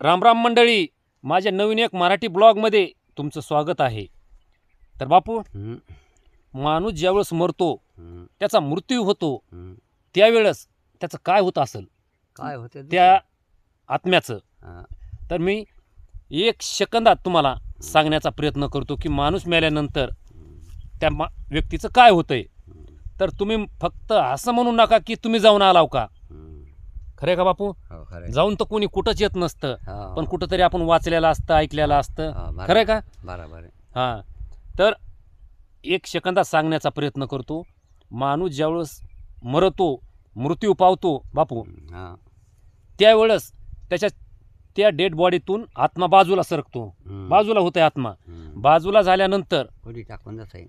रामराम मंडळी माझ्या नवीन एक मराठी ब्लॉगमध्ये तुमचं स्वागत आहे. तर बापू माणूस ज्यावेळेस मरतो त्याचा मृत्यू होतो. त्यावेळेस त्याचं काय होतं असेल? काय होते त्या आत्म्याचं. तर मी एक सेकंदात तुम्हाला सांगण्याचा प्रयत्न करतो की माणूस मेल्यानंतर त्या मा व्यक्तीचं काय होतंय? तर तुम्ही फक्त असं म्हणू नका की तुम्ही जाऊन आलाव का. खरंय का बापू? हो. जाऊन तर कोणी कुठंच येत नसतं. हो, पण कुठंतरी आपण वाचलेलं असतं ऐकलेलं असतं. हो, बरं- खरंय का? बरोबर आहे. हां. तर एक सेकंदात सांगण्याचा प्रयत्न करतो. माणूस ज्यावेळेस मरतो मृत्यू पावतो बापू हा, त्यावेळेस त्याच्या त्या डेड बॉडीतून आत्मा बाजूला सरकतो. हम्म, बाजूला होतंय आत्मा. हम्म. बाजूला झाल्यानंतर कोणी टाकून जात आहे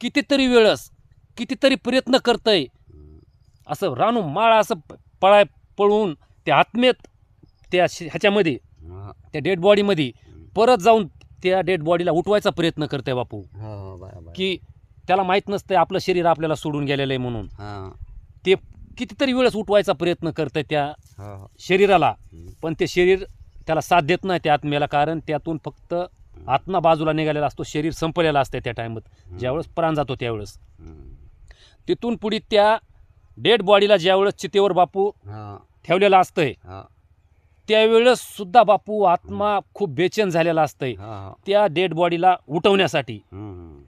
कितीतरी वेळेस कितीतरी प्रयत्न करतंय. हम्म, असं रानू माळा असं प- पळाय पळून त्या आत्मेत त्या श- ह्याच्यामध्ये त्या डेड बॉडीमध्ये. परत जाऊन त्या डेड बॉडीला उठवायचा प्रयत्न करते बापू. हो, हो, बरोबर. की त्याला माहीत नसतंय आपलं शरीर आपल्याला सोडून गेलेलं आहे म्हणून. हा, ते कितीतरी वेळेस उठवायचा प्रयत्न करतंय त्या हो, हो. शरीराला. हम्म, पण ते शरीर त्याला साथ देत नाही त्या आत्म्याला कारण त्यातून फक्त आत्मा बाजूला निघालेला असतो शरीर संपलेलं असतं त्या टायमात ज्यावेळेस प्राण जातो त्यावेळेस. हम्म, तिथून पुढे त्या डेड बॉडीला ज्यावेळेस चितेवर बापू हा, ठेवलेलं असतंय. हा, त्यावेळेस सुद्धा बापू आत्मा खूप बेचैन झालेला असतंय. हा, हा. त्या डेड बॉडीला उठवण्यासाठी. हम्म,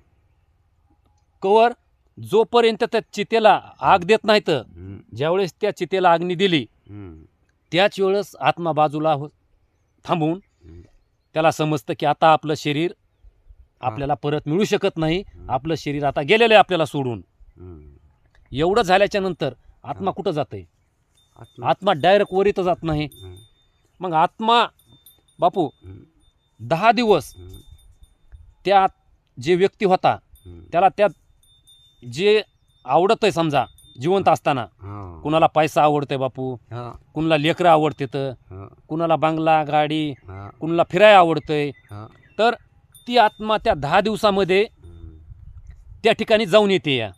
कवर जोपर्यंत त्या चितेला आग देत नाहीत हम्म, ज्यावेळेस त्या चितेला आगनी दिली हम्म, त्याच वेळेस आत्मा बाजूला हो थांबून हम्म. त्याला समजतं की आता आपलं शरीर आपल्याला परत मिळू शकत नाही. आपलं शरीर आता गेलेलं आहे आपल्याला सोडून. हम्म. एवढं झाल्याच्यानंतर आत्मा कुठं जातंय? आत्मा- डायरेक्ट वर जात नाही. मग आत्मा बापू दहा दिवस त्या जे व्यक्ती होता. त्याला त्या जे आवडत आहे समजा जिवंत असताना कुणाला पैसा आवडतंय बापू कुणाला लेकरं आवडतेत हा, कुणाला बंगला गाडी कुणाला फिरायला आवडतंय. तर ती आत्मा त्या दहा दिवसामध्ये त्या ठिकाणी जाऊन येते या.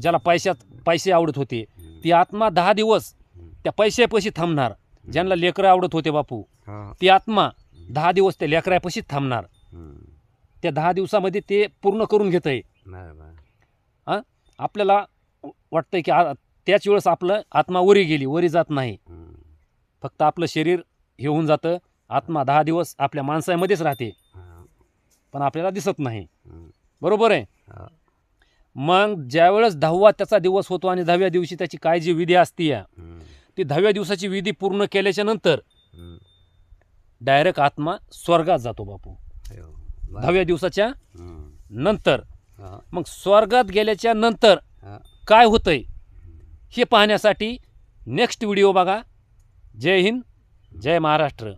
ज्याला पैशात पैसे आवडत होते. ती आत्मा दहा दिवस त्या पैशापाशी थांबणार. ज्यांना लेकरं आवडत होते बापू. हा, ती आत्मा दहा दिवस त्या लेकरापाशीच थांबणार. हम्म. त्या दहा दिवसामध्ये ते पूर्ण करून घेत आहे बरोबर आपल्याला वाटतंय की आ- त्याच वेळेस आपलं आत्मा वरी गेली वरी जात नाही. हम्म, फक्त आपलं शरीर हे होऊन जातं. आत्मा दहा दिवस आपल्या माणसामध्येच राहते. हा, पण आपल्याला दिसत नाही. हम्म, बरोबर आहे? हा, मग ज्यावेळेस दहावा त्याचा दिवस होतो आणि दहाव्या दिवशी त्याची काय जी विधी असते या हम्म, ती दहाव्या दिवसाची विधी पूर्ण केल्याच्यानंतर. डायरेक्ट आत्मा स्वर्गात जातो बापू. दहाव्या दिवसाच्या नंतर मग स्वर्गात गेल्याच्यानंतर. काय होतंय हे पाहण्यासाठी नेक्स्ट व्हिडिओ बघा जय हिंद जय महाराष्ट्र